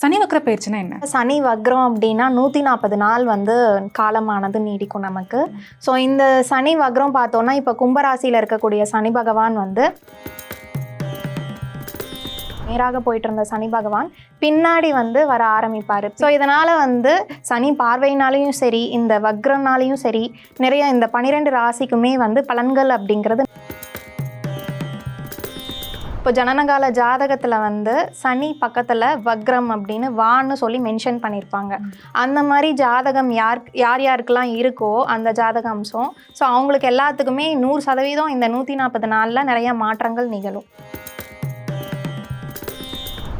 சனி வக்ர பயிற்சினா என்ன? சனி வக்ரம் அப்படின்னா நூற்றி நாற்பது நாள் வந்து காலமானது நீடிக்கும் நமக்கு. ஸோ இந்த சனி வக்ரம் பார்த்தோன்னா இப்போ கும்பராசியில் இருக்கக்கூடிய சனி பகவான் வந்து நேராக போயிட்டு இருந்த சனி பகவான் பின்னாடி வந்து வர ஆரம்பிப்பார். ஸோ இதனால் வந்து சனி பார்வையினாலையும் சரி இந்த வக்ரனாலையும் சரி நிறைய இந்த பனிரெண்டு ராசிக்குமே வந்து பலன்கள் அப்படிங்கிறது இப்போ ஜனனகால ஜாதகத்தில் வந்து சனி பக்கத்தில் வக்ரம் அப்படின்னு வான்னு சொல்லி மென்ஷன் பண்ணியிருப்பாங்க அந்த மாதிரி ஜாதகம் யார் யார் யாருக்கெல்லாம் இருக்கோ அந்த ஜாதக அம்சம். ஸோ அவங்களுக்கு எல்லாத்துக்குமே நூறு சதவீதம் இந்த நூற்றி நாற்பது நாளில் நிறைய மாற்றங்கள் நிகழும்.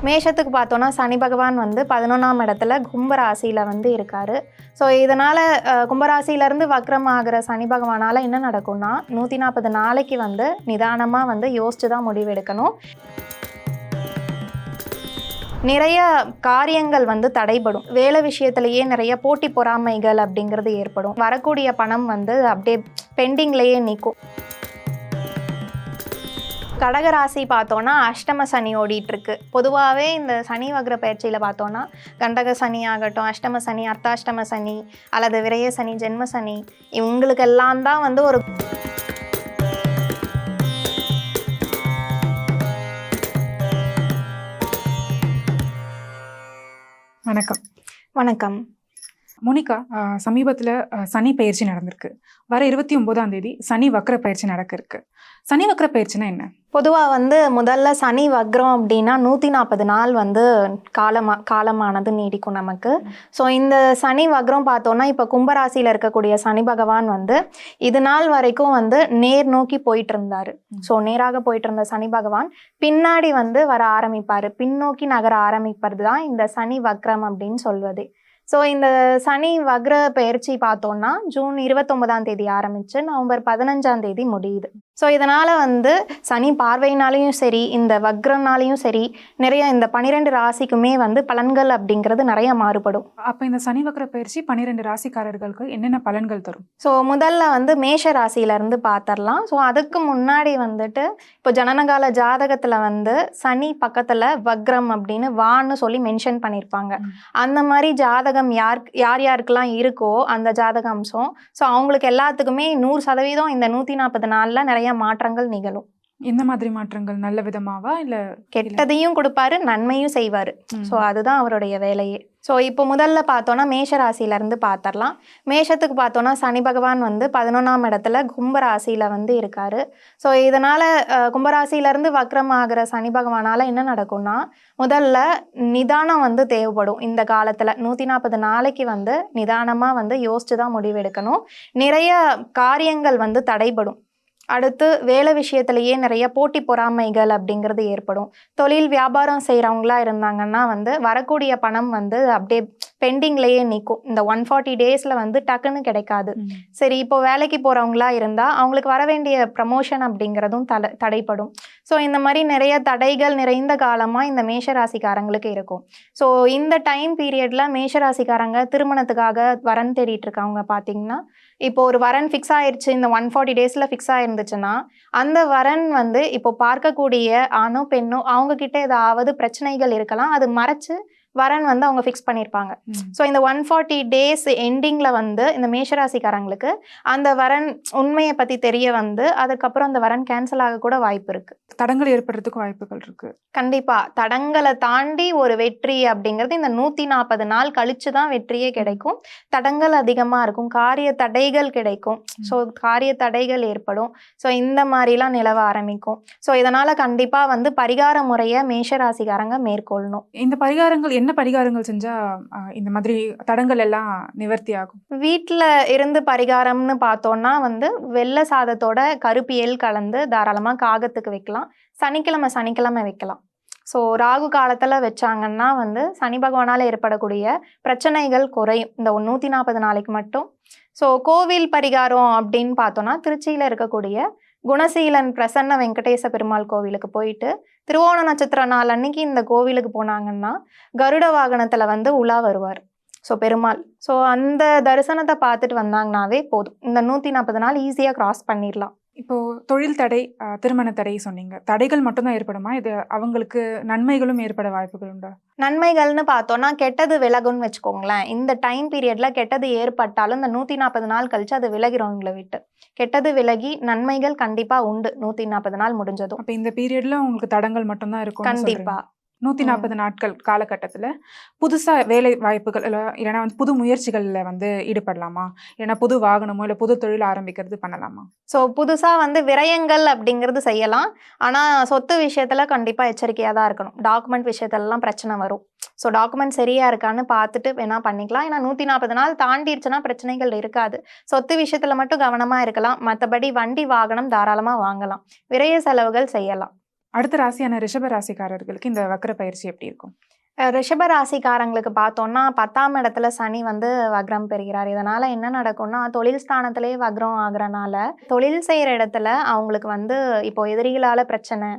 மேஷத்துக்கு பார்த்தோன்னா சனி பகவான் வந்து பதினொன்றாம் இடத்துல கும்பராசியில் வந்து இருக்கார். ஸோ இதனால் கும்பராசியிலேருந்து வக்ரம் ஆகிற சனி பகவானால் என்ன நடக்கும்னா நூற்றி நாற்பது நாளைக்கு வந்து நிதானமாக வந்து யோசிச்சு தான் முடிவெடுக்கணும். நிறைய காரியங்கள் வந்து தடைபடும். வேலை விஷயத்திலேயே நிறைய போட்டி பொறாமைகள் அப்படிங்கிறது ஏற்படும். வரக்கூடிய பணம் வந்து அப்படியே பெண்டிங்லேயே நிற்கும் கடகராசி பார்த்தோன்னா அஷ்டம சனி ஓடிட்டு இருக்கு பொதுவாகவே இந்த சனி வக்ர பயிற்சியில் பார்த்தோன்னா கண்டக சனி ஆகட்டும் அஷ்டம சனி அர்த்தாஷ்டம சனி அல்லது விரய சனி ஜென்ம சனி இவங்களுக்கெல்லாம் தான் வந்து ஒரு வணக்கம். வணக்கம். மோனிகா சமீபத்தில் சனி பயிற்சி நடந்திருக்கு. வர இருபத்தி ஒன்பதாம் தேதி சனி வக்கர பயிற்சி நடக்க இருக்கு சனி வக்கர பயிற்சினா என்ன? பொதுவாக வந்து முதல்ல சனி வக்ரம் அப்படின்னா நூற்றி நாற்பது நாள் வந்து காலமா காலமானது நீடிக்கும் நமக்கு. ஸோ இந்த சனி வக்ரம் பார்த்தோன்னா இப்போ கும்பராசியில் இருக்கக்கூடிய சனி பகவான் வந்து இது நாள் வரைக்கும் வந்து நேர் நோக்கி போயிட்டு இருந்தார் ஸோ நேராக போயிட்டு இருந்த சனி பகவான் பின்னாடி வந்து வர ஆரம்பிப்பார். பின்னோக்கி நகர ஆரம்பிப்பது தான் இந்த சனி வக்ரம் அப்படின்னு சொல்வது. ஸோ இந்த சனி வக்ர பயிற்சி பார்த்தோன்னா ஜூன் இருபத்தொன்பதாம் தேதி ஆரம்பித்து நவம்பர் பதினஞ்சாம் தேதி முடியுது. ஸோ இதனால் வந்து சனி பார்வையினாலையும் சரி இந்த வக்ரனாலையும் சரி நிறைய இந்த பன்னிரெண்டு ராசிக்குமே வந்து பலன்கள் அப்படிங்கிறது நிறைய மாறுபடும். அப்போ இந்த சனி வக்கர பயிற்சி பன்னிரெண்டு ராசிக்காரர்களுக்கு என்னென்ன பலன்கள் தரும்? ஸோ முதல்ல வந்து மேஷ ராசியிலேருந்து பார்த்துடலாம் ஸோ அதுக்கு முன்னாடி வந்துட்டு இப்போ ஜனனகால ஜாதகத்தில் வந்து சனி பக்கத்தில் வக்ரம் அப்படின்னு வான்னு சொல்லி மென்ஷன் பண்ணியிருப்பாங்க. அந்த மாதிரி ஜாதகம் யார் யார் யாருக்கெல்லாம் இருக்கோ அந்த ஜாதக அம்சம். ஸோ அவங்களுக்கு எல்லாத்துக்குமே நூறு சதவீதம் இந்த நூற்றி நாற்பது நாளில் நிறைய மாற்றங்கள் நிகழும். எந்த மாதிரி மாற்றங்கள்? நல்ல விதமாவா? இல்ல கெட்டதையும் கொடுப்பாரு நன்மையும் செய்வார். ஸோ அதுதான் அவருடைய வேலையே. ஸோ இப்போ முதல்ல பார்த்தோன்னா மேஷ ராசியிலேருந்து பார்த்துடலாம் மேஷத்துக்கு பார்த்தோன்னா சனி பகவான் வந்து பதினொன்றாம் இடத்துல கும்ப ராசியில் வந்து இருக்கார். ஸோ இதனால் கும்பராசியிலேருந்து வக்ரம் ஆகிற சனி பகவானால் என்ன நடக்கும்னா முதல்ல நிதானம் வந்து தேவைப்படும். இந்த காலத்தில் நூற்றி நாற்பது நாளைக்கு வந்து நிதானமாக வந்து யோசிச்சு தான் முடிவெடுக்கணும். நிறைய காரியங்கள் வந்து தடைபடும். அடுத்து வேலை விஷயத்திலேயே நிறைய போட்டி பொறாமைகள் அப்படிங்கிறது ஏற்படும். தொழில் வியாபாரம் செய்கிறவங்களா இருந்தாங்கன்னா வந்து வரக்கூடிய பணம் வந்து அப்படியே பெண்டிங்லேயே நிற்கும் இந்த ஒன் ஃபார்ட்டி டேஸில் வந்து டக்குன்னு கிடைக்காது. சரி இப்போ வேலைக்கு போகிறவங்களா இருந்தால் அவங்களுக்கு வர வேண்டிய ப்ரமோஷன் அப்படிங்கிறதும் தடை தடைப்படும். ஸோ இந்த மாதிரி நிறைய தடைகள் நிறைந்த காலமாக இந்த மேஷராசிக்காரங்களுக்கு இருக்கும். ஸோ இந்த டைம் பீரியடில் மேஷராசிக்காரங்க திருமணத்துக்காக வரன் தேடிட்டு இருக்கவங்க பார்த்தீங்கன்னா இப்போ ஒரு வரன் ஃபிக்ஸ் ஆயிடுச்சு இந்த ஒன் ஃபார்ட்டி டேஸில் ஃபிக்ஸ் ஆயிருந்துச்சுன்னா அந்த வரன் வந்து இப்போ பார்க்கக்கூடிய ஆணோ பெண்ணோ அவங்கக்கிட்ட ஏதாவது பிரச்சனைகள் இருக்கலாம். அது மறைச்சு வரன் வந்து அவங்க ஃபிக்ஸ் பண்ணியிருப்பாங்க. ஸோ இந்த ஒன் ஃபார்ட்டி டேஸ் எண்டிங்கில் வந்து இந்த மேஷராசிக்காரங்களுக்கு அந்த வரன் உண்மையை பற்றி தெரிய வந்து அதுக்கப்புறம் அந்த வரன் கேன்சல் ஆக கூட வாய்ப்பு இருக்குது தடங்கள் ஏற்படுறதுக்கு வாய்ப்புகள் இருக்கு. கண்டிப்பாக தடங்களை தாண்டி ஒரு வெற்றி அப்படிங்கிறது இந்த நூற்றி நாற்பது நாள் கழிச்சு தான் வெற்றியே கிடைக்கும். தடங்கள் அதிகமாக இருக்கும். காரிய தடைகள் கிடைக்கும். ஸோ காரிய தடைகள் ஏற்படும். ஸோ இந்த மாதிரிலாம் நிலவ ஆரம்பிக்கும். ஸோ இதனால் கண்டிப்பாக வந்து பரிகார முறையை மேஷராசிக்காரங்க மேற்கொள்ளணும். இந்த பரிகாரங்கள் என்ன பரிகாரங்கள் செஞ்சா இந்த மாதிரி தடங்கள் எல்லாம் நிவர்த்தி ஆகும்? வீட்டில் இருந்து பரிகாரம்னு பார்த்தோன்னா வந்து வெள்ளை சாதத்தோட கருப்பியல் கலந்து தாராளமாக காகத்துக்கு வைக்கலாம். சனிக்கிழமை சனிக்கிழமை வைக்கலாம். ஸோ ராகு காலத்தில் வச்சாங்கன்னா வந்து சனி பகவானால் ஏற்படக்கூடிய பிரச்சனைகள் குறையும். இந்த நூற்றி நாற்பது நாளைக்கு மட்டும். ஸோ கோவில் பரிகாரம் அப்படின்னு பார்த்தோன்னா திருச்சியில் இருக்கக்கூடிய குணசீலன் பிரசன்ன வெங்கடேச பெருமாள் கோவிலுக்கு போயிட்டு திருவோண நட்சத்திர நாள் அன்னைக்கு இந்த கோவிலுக்கு போனாங்கன்னா கருட வாகனத்தில் வந்து உலா வருவார். ஸோ பெருமாள். ஸோ அந்த தரிசனத்தை பார்த்துட்டு வந்தாங்கனாவே போதும். இந்த நூற்றி நாற்பது நாள் ஈஸியாக கிராஸ் பண்ணிடலாம் இப்போ தொழில் தடை திருமண தடை சொன்னீங்க. தடைகள் மட்டும்தான் ஏற்படுமா? இது அவங்களுக்கு நன்மைகளும் ஏற்பட வாய்ப்புகள் உண்டா? நன்மைகள்னு பார்த்தோம்னா கெட்டது விலகும்னு வச்சுக்கோங்களேன். இந்த டைம் பீரியட்ல கெட்டது ஏற்பட்டாலும் இந்த நூற்றி நாற்பது நாள் கழிச்சு அது விலகிரும் உங்களை விட்டு. கெட்டது விலகி நன்மைகள் கண்டிப்பா உண்டு. நூற்றி நாற்பது நாள் முடிஞ்சதும். அப்ப இந்த பீரியட்ல உங்களுக்கு தடங்கள் மட்டும்தான் இருக்கும் கண்டிப்பா. ம். நாற்பது நாட்கள் காலகட்டத்துல புதுசா வேலை வாய்ப்புகள் இல்ல இல்லைன்னா வந்து புது முயற்சிகள்ல வந்து ஈடுபடலாமா? இல்லைன்னா புது வாகனமோ இல்ல புது தொழில் ஆரம்பிக்கிறது பண்ணலாமா? ஸோ புதுசாக வந்து விரயங்கள் அப்படிங்கிறது செய்யலாம். ஆனால் சொத்து விஷயத்தில் கண்டிப்பாக எச்சரிக்கையாக தான் இருக்கணும். டாக்குமெண்ட் விஷயத்துலலாம் பிரச்சனை வரும். ஸோ டாக்குமெண்ட் சரியா இருக்கான்னு பார்த்துட்டு வேணால் பண்ணிக்கலாம். ஏன்னா நூற்றி நாற்பது நாள் தாண்டிடுச்சுன்னா பிரச்சனைகள் இருக்காது. சொத்து விஷயத்தில் மட்டும் கவனமாக இருக்கலாம். மற்றபடி வண்டி வாகனம் தாராளமாக வாங்கலாம். விரய செலவுகள் செய்யலாம். அடுத்த ராசியான ரிஷப ராசிக்காரர்களுக்கு இந்த வக்கர பயிற்சி எப்படி இருக்கும்? ரிஷப ராசிக்காரங்களுக்கு பார்த்தோம்னா பத்தாம் இடத்துல சனி வந்து வக்ரம் பெறுகிறார். இதனால் என்ன நடக்கும்னா தொழில் ஸ்தானத்திலே வக்ரம் ஆகிறனால தொழில் செய்கிற இடத்துல அவங்களுக்கு வந்து இப்போ எதிரிகளால் பிரச்சனை.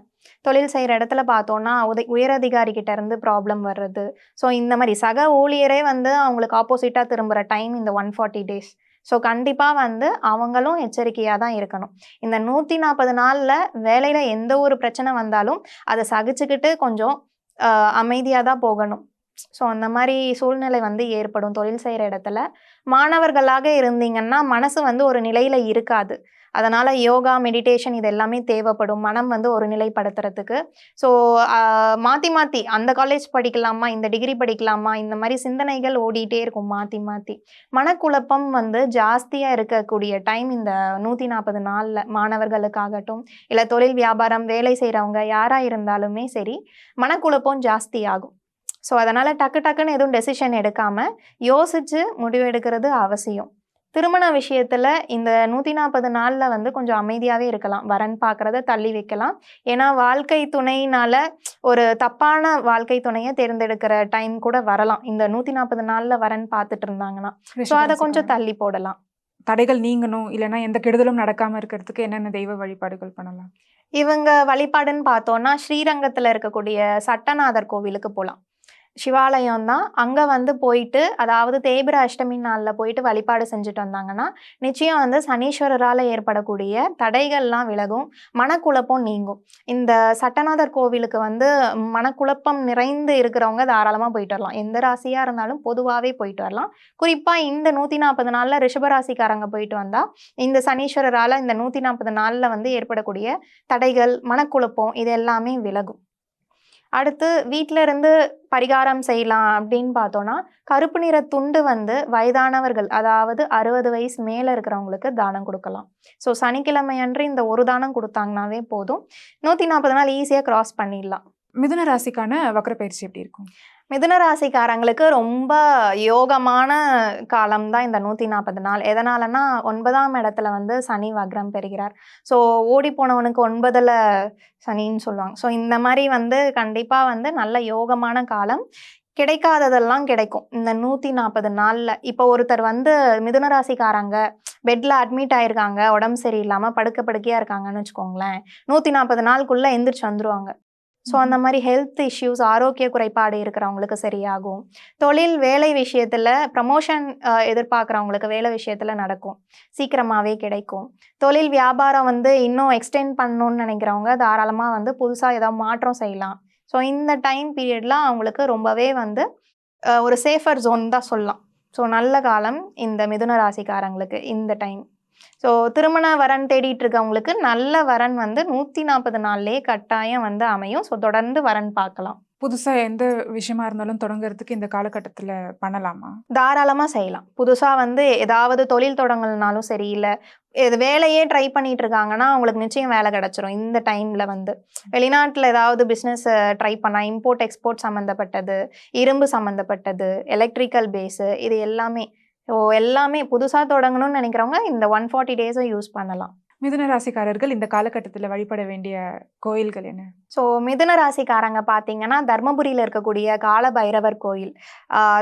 தொழில் செய்கிற இடத்துல பார்த்தோன்னா உத உயரதிகாரி கிட்ட இருந்து ப்ராப்ளம் வர்றது. ஸோ இந்த மாதிரி சக ஊழியரே வந்து அவங்களுக்கு ஆப்போசிட்டாக திரும்புகிற டைம் இந்த ஒன் ஃபார்ட்டி டேஸ் ஸோ கண்டிப்பாக வந்து அவங்களும் எச்சரிக்கையாக தான் இருக்கணும். இந்த நூற்றி நாற்பது நாளில் வேலையில் எந்த ஒரு பிரச்சனை வந்தாலும் அதை சகிச்சுக்கிட்டு கொஞ்சம் அமைதியாக தான் போகணும். ஸோ அந்த மாதிரி சூழ்நிலை வந்து ஏற்படும் தொழில் செய்கிற இடத்துல. மாணவர்களாக இருந்தீங்கன்னா மனசு வந்து ஒரு நிலையில் இருக்காது. அதனால் யோகா மெடிடேஷன் இது எல்லாமே தேவைப்படும். மனம் வந்து ஒரு நிலைப்படுத்துறதுக்கு ஸோ மாற்றி மாற்றி அந்த காலேஜ் படிக்கலாமா? இந்த டிகிரி படிக்கலாமா? இந்த மாதிரி சிந்தனைகள் ஓடிட்டே இருக்கும் மாற்றி மாற்றி மனக்குழப்பம் வந்து ஜாஸ்தியாக இருக்கக்கூடிய டைம் இந்த நூற்றி நாற்பது நாளில் மாணவர்களுக்காகட்டும் இல்லை தொழில் வியாபாரம் வேலை செய்கிறவங்க யாராக இருந்தாலுமே சரி மனக்குழப்பம் ஜாஸ்தி ஆகும் ஸோ அதனால் டக்கு டக்குன்னு எதுவும் டெசிஷன் எடுக்காமல் யோசித்து முடிவு எடுக்கிறது அவசியம். திருமண விஷயத்தில் இந்த நூற்றி நாற்பது நாளில் வந்து கொஞ்சம் அமைதியாகவே இருக்கலாம். வரன் பார்க்குறத தள்ளி வைக்கலாம். ஏன்னா வாழ்க்கை துணையினால ஒரு தப்பான வாழ்க்கை துணையை தேர்ந்தெடுக்கிற டைம் கூட வரலாம். இந்த நூற்றி நாற்பது நாளில் வரன் பார்த்துட்டு இருந்தாங்கன்னா. ஸோ அதை கொஞ்சம் தள்ளி போடலாம். தடைகள் நீங்கணும். இல்லைன்னா எந்த கெடுதலும் நடக்காம இருக்கிறதுக்கு என்னென்ன தெய்வ வழிபாடுகள் பண்ணலாம்? இவங்க வழிபாடுன்னு பார்த்தோன்னா ஸ்ரீரங்கத்தில் இருக்கக்கூடிய சட்டநாதர் கோவிலுக்கு போகலாம் சிவாலயம் தான். அங்கே வந்து போயிட்டு அதாவது தேய்பிர அஷ்டமி நாளில் போயிட்டு வழிபாடு செஞ்சுட்டு வந்தாங்கன்னா நிச்சயம் வந்து சனீஸ்வரரால் ஏற்படக்கூடிய தடைகள்லாம் விலகும் மனக்குழப்பம் நீங்கும். இந்த சட்டநாதர் கோவிலுக்கு வந்து மனக்குழப்பம் நிறைந்து இருக்கிறவங்க தாராளமாக போயிட்டு வரலாம். எந்த ராசியாக இருந்தாலும் பொதுவாகவே போயிட்டு வரலாம். குறிப்பாக இந்த நூற்றி நாற்பது நாளில் ரிஷபராசிக்காரங்க போயிட்டு வந்தால் இந்த சனீஸ்வரரால் இந்த நூற்றி நாற்பது நாளில் வந்து ஏற்படக்கூடிய தடைகள் மனக்குழப்பம் இது எல்லாமே விலகும். அடுத்து வீட்டில இருந்து பரிகாரம் செய்யலாம் அப்படின்னு பார்த்தோன்னா கருப்பு நிற துண்டு வந்து வயதானவர்கள் அதாவது அறுபது வயசு மேலே இருக்கிறவங்களுக்கு தானம் கொடுக்கலாம். ஸோ சனிக்கிழமை அன்று இந்த ஒரு தானம் கொடுத்தாங்கனாவே போதும். நூற்றி நாற்பது நாள் ஈஸியாக கிராஸ் பண்ணிடலாம். மிதுன ராசிக்கான வக்கர பயிற்சி எப்படி இருக்கும்? மிதுனராசிக்காரங்களுக்கு ரொம்ப யோகமான காலம் தான் இந்த நூற்றி நாற்பது நாள். எதனாலனா ஒன்பதாம் இடத்துல வந்து சனி வக்ரம் பெறுகிறார். ஸோ ஓடி போனவனுக்கு ஒன்பதில் சனின்னு சொல்லுவாங்க. ஸோ இந்த மாதிரி வந்து கண்டிப்பாக வந்து நல்ல யோகமான காலம் கிடைக்காததெல்லாம் கிடைக்கும். இந்த நூற்றி நாற்பது நாளில் இப்போ ஒருத்தர் வந்து மிதுனராசிக்காரங்க பெட்டில் அட்மிட் ஆயிருக்காங்க உடம்பு சரியில்லாமல் படுக்க படுக்கையாக இருக்காங்கன்னு வச்சுக்கோங்களேன் நூற்றி நாற்பது நாளுக்குள்ளே எந்திரிச்சு வந்துருவாங்க. ஸோ அந்த மாதிரி ஹெல்த் இஷ்யூஸ் ஆரோக்கிய குறைபாடு இருக்கிறவங்களுக்கு சரியாகும். தொழில் வேலை விஷயத்தில் ப்ரமோஷன் எதிர்பார்க்குறவங்களுக்கு வேலை விஷயத்தில் நடக்கும். சீக்கிரமாகவே கிடைக்கும். தொழில் வியாபாரம் வந்து இன்னும் எக்ஸ்டெண்ட் பண்ணணும்னு நினைக்கிறவங்க தாராளமாக வந்து புதுசாக ஏதாவது மாற்றம் செய்யலாம். ஸோ இந்த டைம் பீரியட்லாம் அவங்களுக்கு ரொம்பவே வந்து ஒரு சேஃபர் ஜோன் தான் சொல்லலாம். ஸோ நல்ல காலம் இந்த மிதுன ராசிக்காரங்களுக்கு இந்த டைம் ஸோ திருமண வரன் தேடிட்டு இருக்கவங்களுக்கு நல்ல வரன் வந்து நூற்றி நாற்பது நாள்லேயே கட்டாயம் வந்து அமையும். ஸோ தொடர்ந்து வரன் பார்க்கலாம். புதுசா எந்த விஷயமா இருந்தாலும் தொடங்குறதுக்கு இந்த காலகட்டத்துல பண்ணலாமா? தாராளமாக செய்யலாம். புதுசாக வந்து ஏதாவது தொழில் தொடங்கலனாலும் சரி இல்லை இது வேலையே ட்ரை பண்ணிட்டு இருக்காங்கன்னா அவங்களுக்கு நிச்சயம் வேலை கிடச்சிரும் இந்த டைமில் வந்து. வெளிநாட்டில் ஏதாவது பிஸ்னஸ் ட்ரை பண்ணால் இம்போர்ட் எக்ஸ்போர்ட் சம்மந்தப்பட்டது இரும்பு சம்மந்தப்பட்டது எலக்ட்ரிக்கல் பேஸு இது எல்லாமே ஸோ எல்லாமே புதுசாக தொடங்கணும்னு நினைக்கிறவங்க இந்த ஒன் ஃபார்ட்டி டேஸை யூஸ் பண்ணலாம். மிதுன ராசிக்காரர்கள் இந்த காலகட்டத்தில் வழிபட வேண்டிய கோயில்கள் என்ன? ஸோ மிதுன ராசிக்காரங்க பார்த்தீங்கன்னா தர்மபுரியில் இருக்கக்கூடிய கால பைரவர் கோயில்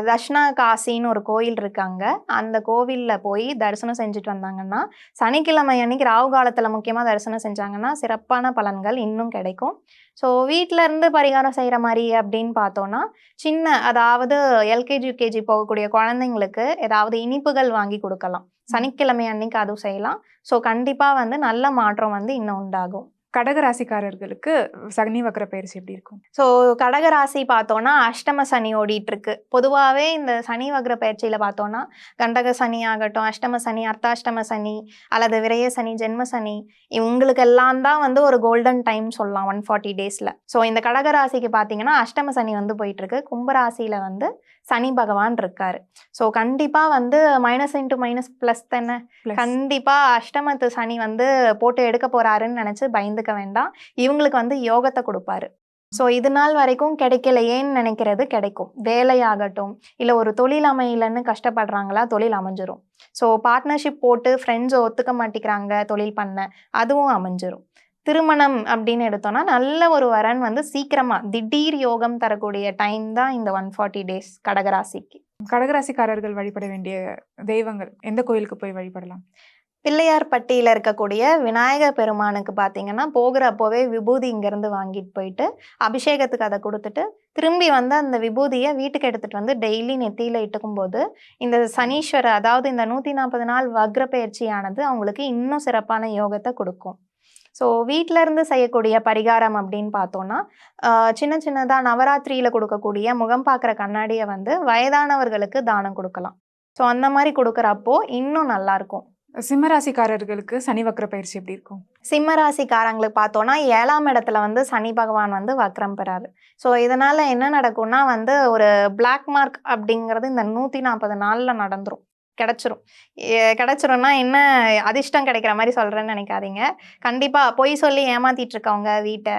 தஷ்ணா காசின்னு ஒரு கோயில் இருக்காங்க அந்த கோவிலில் போய் தரிசனம் செஞ்சுட்டு வந்தாங்கன்னா சனிக்கிழமை அன்னைக்கு ராகு காலத்தில் முக்கியமாக தரிசனம் செஞ்சாங்கன்னா சிறப்பான பலன்கள் இன்னும் கிடைக்கும். ஸோ வீட்டில இருந்து பரிகாரம் செய்கிற மாதிரி அப்படின்னு பார்த்தோன்னா சின்ன அதாவது எல்கேஜி யூகேஜி போகக்கூடிய குழந்தைங்களுக்கு ஏதாவது இனிப்புகள் வாங்கி கொடுக்கலாம். சனிக்கிழமை அன்னைக்கு அதுவும் செய்யலாம். ஸோ கண்டிப்பாக வந்து நல்ல மாற்றம் வந்து இன்னும் உண்டாகும். கடக ராசிக்காரர்களுக்கு சனி வக்ர பயிற்சி எப்படி இருக்கும்? ஸோ கடகராசி பார்த்தோன்னா அஷ்டம சனி ஓடிட்டு இருக்கு பொதுவாகவே இந்த சனி வக்ர பயிற்சியில் பார்த்தோன்னா கண்டக சனி ஆகட்டும் அஷ்டம சனி அர்த்தாஷ்டம சனி அல்லது விரய சனி ஜென்ம சனி இவங்களுக்கு எல்லாம் தான் வந்து ஒரு கோல்டன் டைம் சொல்லலாம் ஒன் ஃபார்ட்டி டேஸில் ஸோ இந்த கடகராசிக்கு பார்த்தீங்கன்னா அஷ்டம சனி வந்து போயிட்டு இருக்கு கும்பராசியில் வந்து சனி பகவான் இருக்காரு. ஸோ கண்டிப்பாக வந்து மைனஸ் இன்ட்டு மைனஸ் ப்ளஸ் தானே. கண்டிப்பா அஷ்டமத்து சனி வந்து போட்டு எடுக்க போறாருன்னு நினைச்சு பயந்துக்க வேண்டாம். இவங்களுக்கு வந்து யோகத்தை கொடுப்பாரு. ஸோ இது நாள் வரைக்கும் கிடைக்கலையேன்னு நினைக்கிறது கிடைக்கும். வேலையாகட்டும் இல்லை ஒரு தொழில் அமையலன்னு கஷ்டப்படுறாங்களா தொழில் அமைஞ்சிரும். ஸோ பார்ட்னர்ஷிப் போட்டு ஃப்ரெண்ட்ஸ் ஒத்துக்க மாட்டேங்கிறாங்க தொழில் பண்ண அதுவும் அமைஞ்சிரும். திருமணம் அப்படின்னு எடுத்தோம்னா நல்ல ஒரு வரன் வந்து சீக்கிரமா திடீர் யோகம் தரக்கூடிய டைம் தான் இந்த ஒன் ஃபார்ட்டி டேஸ் கடகராசிக்கு. கடகராசிக்காரர்கள் வழிபட வேண்டிய தெய்வங்கள் எந்த கோயிலுக்கு போய் வழிபடலாம்? பிள்ளையார்பட்டியில் இருக்கக்கூடிய விநாயகர் பெருமானுக்கு பார்த்தீங்கன்னா போகிறப்போவே விபூதி இங்கேருந்து வாங்கிட்டு போயிட்டு அபிஷேகத்துக்கு அதை கொடுத்துட்டு திரும்பி வந்து அந்த விபூதியை வீட்டுக்கு எடுத்துகிட்டு வந்து டெய்லி நெத்தியில் இட்டுக்கும் போது இந்த சனீஸ்வரர் அதாவது இந்த நூற்றி நாற்பது நாள் வக்ர பயிற்சியானது அவங்களுக்கு இன்னும் சிறப்பான யோகத்தை கொடுக்கும். ஸோ வீட்டில இருந்து செய்யக்கூடிய பரிகாரம் அப்படின்னு பார்த்தோன்னா சின்ன சின்னதாக நவராத்திரியில் கொடுக்கக்கூடிய முகம் பார்க்குற கண்ணாடியை வந்து வயதானவர்களுக்கு தானம் கொடுக்கலாம். ஸோ அந்த மாதிரி கொடுக்குறப்போ இன்னும் நல்லாயிருக்கும் சிம்மராசிக்காரர்களுக்கு சனி வக்ர பயிற்சி எப்படி இருக்கும்? சிம்ம ராசிக்காரங்களுக்கு பார்த்தோன்னா ஏழாம் இடத்துல வந்து சனி பகவான் வந்து வக்ரம் பெறாரு. ஸோ இதனால என்ன நடக்கும்னா வந்து ஒரு பிளாக் மார்க் அப்படிங்கிறது இந்த நூற்றி நாற்பது நாளில் நடந்துரும். கிடைச்சிரும். கிடச்சிரும்னா என்ன அதிர்ஷ்டம் கிடைக்கிற மாதிரி சொல்கிறேன்னு நினைக்காதீங்க. கண்டிப்பாக பொய் சொல்லி ஏமாத்திட்டு இருக்கவங்க வீட்டை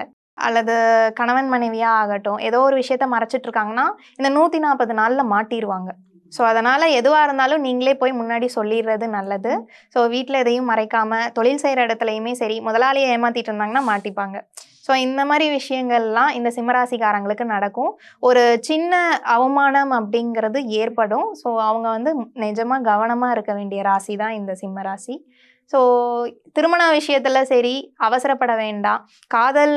அல்லது கணவன் மனைவியாக ஆகட்டும் ஏதோ ஒரு விஷயத்த மறைச்சிட்டு இருக்காங்கன்னா இந்த நூற்றி நாற்பது நாளில் மாட்டிடுவாங்க ஸோ அதனால் எதுவாக இருந்தாலும் நீங்களே போய் முன்னாடி சொல்லிடுறது நல்லது. ஸோ வீட்டில் எதையும் மறைக்காமல் தொழில் செய்கிற இடத்துலையுமே சரி முதலாளியை ஏமாற்றிட்டு இருந்தாங்கன்னா மாட்டிப்பாங்க. ஸோ இந்த மாதிரி விஷயங்கள்லாம் இந்த சிம்மராசிக்காரங்களுக்கு நடக்கும். ஒரு சின்ன அவமானம் அப்படிங்கிறது ஏற்படும். ஸோ அவங்க வந்து நிஜமாக கவனமாக இருக்க வேண்டிய ராசி தான் இந்த சிம்ம ராசி ஸோ திருமண விஷயத்தில் சரி அவசரப்பட வேண்டாம். காதல்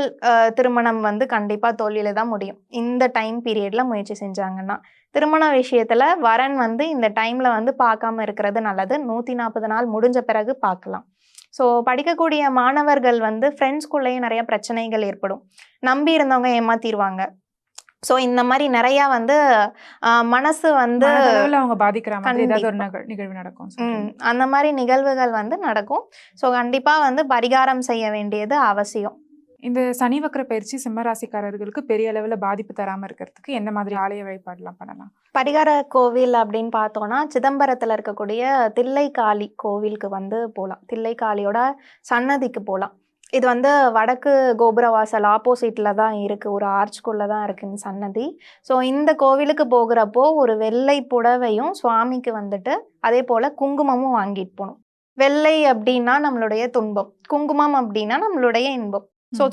திருமணம் வந்து கண்டிப்பாக தோல்வியில் தான் முடியும். இந்த டைம் பீரியடில் முயற்சி செஞ்சாங்கன்னா. திருமண விஷயத்தில் வரன் வந்து இந்த டைமில் வந்து பார்க்காம இருக்கிறது நல்லது. நூற்றி நாற்பது நாள் முடிஞ்ச பிறகு பார்க்கலாம். ஸோ படிக்கக்கூடிய மாணவர்கள் வந்து ஃப்ரெண்ட்ஸ்குள்ளேயும் நிறைய பிரச்சனைகள் ஏற்படும். நம்பி இருந்தவங்க ஏமாத்திடுவாங்க ஸோ இந்த மாதிரி நிறையா வந்து மனசு வந்து அவங்க பாதிக்கிற மாதிரி ஏதாவது ஒரு நிகழ்வு நடக்கும். அந்த மாதிரி நிகழ்வுகள் வந்து நடக்கும். ஸோ கண்டிப்பாக வந்து பரிகாரம் செய்ய வேண்டியது அவசியம். இந்த சனி வக்கர பயிற்சி சிம்மராசிக்காரர்களுக்கு பெரிய அளவில் பாதிப்பு தராமல் இருக்கிறதுக்கு எந்த மாதிரி ஆலய வழிபாடுலாம் பண்ணலாம்? பரிகார கோவில் அப்படின்னு பார்த்தோன்னா சிதம்பரத்தில் இருக்கக்கூடிய தில்லைக்காளி கோவிலுக்கு வந்து போகலாம் தில்லைக்காளியோட சன்னதிக்கு போகலாம் இது வந்து வடக்கு கோபுர வாசல் ஆப்போசிட்டில் தான் இருக்குது ஒரு ஆர்ச்குள்ளே தான் இருக்குன்னு சன்னதி. ஸோ இந்த கோவிலுக்கு போகிறப்போ ஒரு வெள்ளை புடவையும் சுவாமிக்கு வந்துட்டு அதே போல் குங்குமமும் வாங்கிட்டு போகணும். வெள்ளை அப்படின்னா நம்மளுடைய துன்பம். குங்குமம் அப்படின்னா நம்மளுடைய இன்பம். ஸோ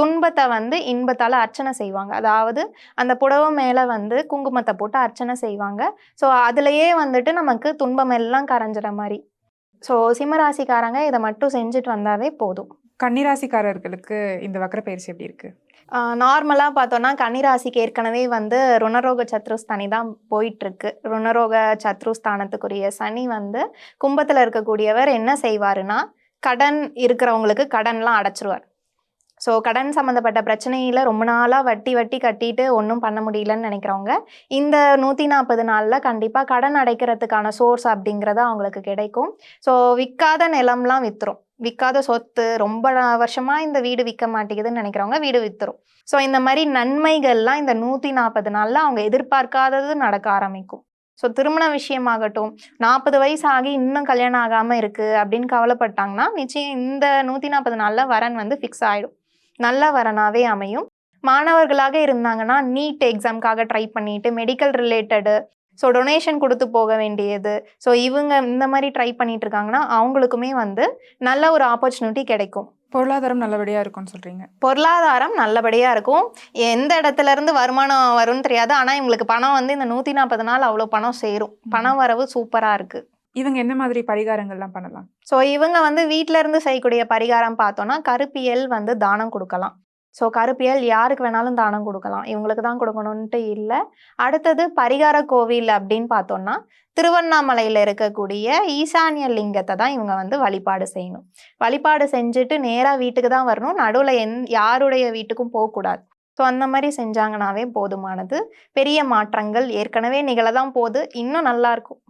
துன்பத்தை வந்து இன்பத்தால் அர்ச்சனை செய்வாங்க. அதாவது அந்த புடவை மேலே வந்து குங்குமத்தை போட்டு அர்ச்சனை செய்வாங்க. ஸோ அதுலேயே வந்துட்டு நமக்கு துன்பம் எல்லாம் கரைஞ்சிற மாதிரி. ஸோ சிம்மராசிக்காரங்க இதை மட்டும் செஞ்சுட்டு வந்தாவே போதும். கன்னிராசிக்காரர்களுக்கு இந்த வக்ர பயிற்சி எப்படி இருக்கு? நார்மலாக பார்த்தோன்னா கன்னிராசிக்கு ஏற்கனவே வந்து ருணரோக சத்ருஸ்தானி தான் போயிட்டுருக்கு. ருணரோக சத்ருஸ்தானத்துக்குரிய சனி வந்து கும்பத்தில் இருக்கக்கூடியவர் என்ன செய்வாருன்னா கடன் இருக்கிறவங்களுக்கு கடன்லாம் அடைச்சிருவார். ஸோ கடன் சம்மந்தப்பட்ட பிரச்சனையில் ரொம்ப நாளாக வட்டி வட்டி கட்டிட்டு ஒன்றும் பண்ண முடியலன்னு நினைக்கிறவங்க இந்த நூற்றி நாற்பது நாளில் கண்டிப்பாக கடன் அடைக்கிறதுக்கான சோர்ஸ் அப்படிங்கிறது அவங்களுக்கு கிடைக்கும். ஸோ விற்காத நிலம்லாம் விற்றுரும் விற்காத சொத்து ரொம்ப வருஷமாக இந்த வீடு விற்க மாட்டேங்குதுன்னு நினைக்கிறவங்க வீடு விற்றுரும் ஸோ இந்த மாதிரி நன்மைகள்லாம் இந்த நூற்றி நாற்பது நாளில் அவங்க எதிர்பார்க்காதது நடக்க ஆரம்பிக்கும். ஸோ திருமண விஷயமாகட்டும் நாற்பது வயசு ஆகி இன்னும் கல்யாணம் ஆகாமல் இருக்குது அப்படின்னு கவலைப்பட்டாங்கன்னா நிச்சயம் இந்த நூற்றி நாற்பது நாளில் வரன் வந்து ஃபிக்ஸ் ஆகிடும் நல்ல வரனாவே அமையும். மாணவர்களாக இருந்தாங்கன்னா நீட் எக்ஸாம்க்காக ட்ரை பண்ணிட்டு மெடிக்கல் ரிலேட்டடு ஸோ டொனேஷன் கொடுத்து போக வேண்டியது. ஸோ இவங்க இந்த மாதிரி ட்ரை பண்ணிட்டு இருக்காங்கன்னா அவங்களுக்குமே வந்து நல்ல ஒரு ஆப்பர்ச்சுனிட்டி கிடைக்கும். பொருளாதாரம் நல்லபடியா இருக்கும்னு சொல்றீங்க. பொருளாதாரம் நல்லபடியாக இருக்கும். எந்த இடத்துல இருந்து வருமானம் வரும்னு தெரியாது. ஆனால் இவங்களுக்கு பணம் வந்து இந்த நூற்றி நாற்பது நாள் அவ்வளோ பணம் சேரும். பண வரவு சூப்பராக இருக்குது இவங்க எந்த மாதிரி பரிகாரங்கள்லாம் பண்ணலாம்? ஸோ இவங்க வந்து வீட்டில இருந்து செய்யக்கூடிய பரிகாரம் பார்த்தோன்னா கருப்பியல் வந்து தானம் கொடுக்கலாம். ஸோ கருப்பியல் யாருக்கு வேணாலும் தானம் கொடுக்கலாம். இவங்களுக்கு தான் கொடுக்கணுன்ட்டு இல்லை. அடுத்தது பரிகார கோவில் அப்படின்னு பார்த்தோம்னா திருவண்ணாமலையில் இருக்கக்கூடிய ஈசானிய லிங்கத்தை தான் இவங்க வந்து வழிபாடு செய்யணும். வழிபாடு செஞ்சுட்டு நேராக வீட்டுக்கு தான் வரணும். நடுவில் எந் யாருடைய வீட்டுக்கும் போகக்கூடாது ஸோ அந்த மாதிரி செஞ்சாங்கனாவே போதுமானது. பெரிய மாற்றங்கள் ஏற்கனவே நிகழதான் போது போகுது. இன்னும் நல்லாயிருக்கும்